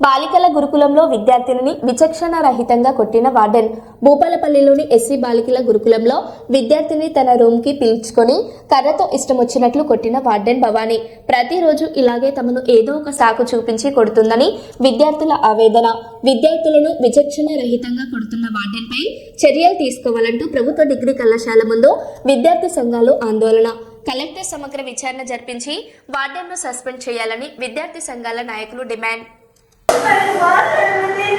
బాలికల గురుకులంలో విద్యార్థినిని విచక్షణ రహితంగా కొట్టిన వార్డెన్ భూపాలపల్లిలోని ఎస్సీ బాలికల గురుకులంలో విద్యార్థిని తన రూమ్కి పిలుచుకొని కర్రతో ఇష్టం వచ్చినట్లు కొట్టిన వార్డెన్ భవానీ. ప్రతిరోజు ఇలాగే తమను ఏదో ఒక సాకు చూపించి కొడుతుందని విద్యార్థుల ఆవేదన. విద్యార్థులను విచక్షణ రహితంగా కొడుతున్న వార్డెన్పై చర్యలు తీసుకోవాలంటూ ప్రభుత్వ డిగ్రీ కళాశాల ముందు విద్యార్థి సంఘాలు ఆందోళన. కలెక్టర్ సమగ్ర విచారణ జరిపించి వార్డెన్ను సస్పెండ్ చేయాలని విద్యార్థి సంఘాల నాయకులు డిమాండ్. నీ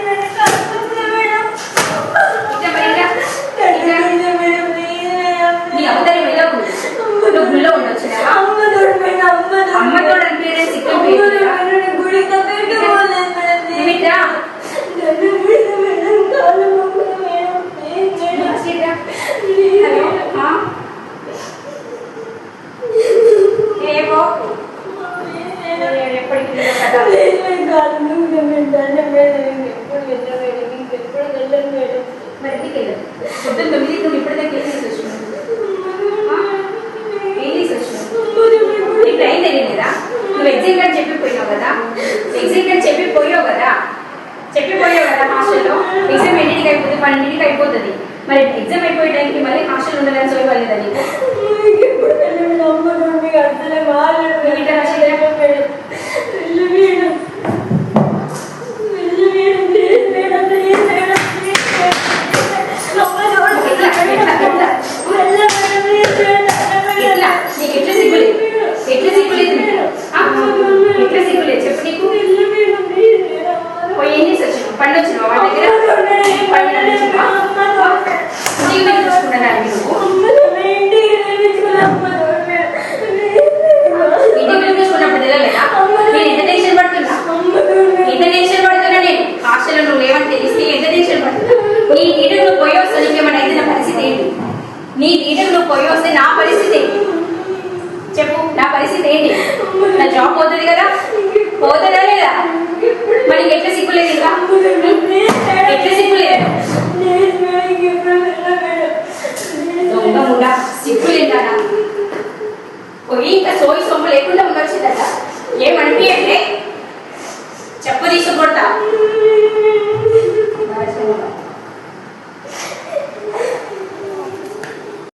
మరి ఇంటికి వెళ్ళు. పొద్దున్న తొమ్మిది నువ్వు ఇప్పటిదాకా ఏం చేసి వచ్చినావు ఆ? ఏం చేసి వచ్చినావు నీకు టైం తెలియలేదా నువ్వు ఎగ్జామ్ కార్డ్ చెప్పిపోయావు కదా? ఎగ్జామ్ కార్డ్ చెప్పిపోయావు కదా? చెప్పిపోయావు కదా హాస్టల్లో? ఎగ్జామ్ ఎన్నింటికి అయిపోతుంది? పన్నెండింటికి అయిపోతుంది. మరి ఎగ్జామ్ అయిపోయే టైంకి మళ్ళీ హాస్టల్ ఉండాలని సోయి నీకు? నీ లీడర్ నువ్వు పోయి వస్తే నా పరిస్థితి చెప్పు నా పరిస్థితి ఏంటి? నా జాబ్ పోతుంది కదా? పోతుందా లేదా? మరి ఎట్లా సిగ్గులేదు ఇంకా? ఎట్లా సిగ్గులేదు సిగ్గులేదా పోయి ఇంకా సోయి సొమ్ము లేకుండా ఉండొచ్చిందట.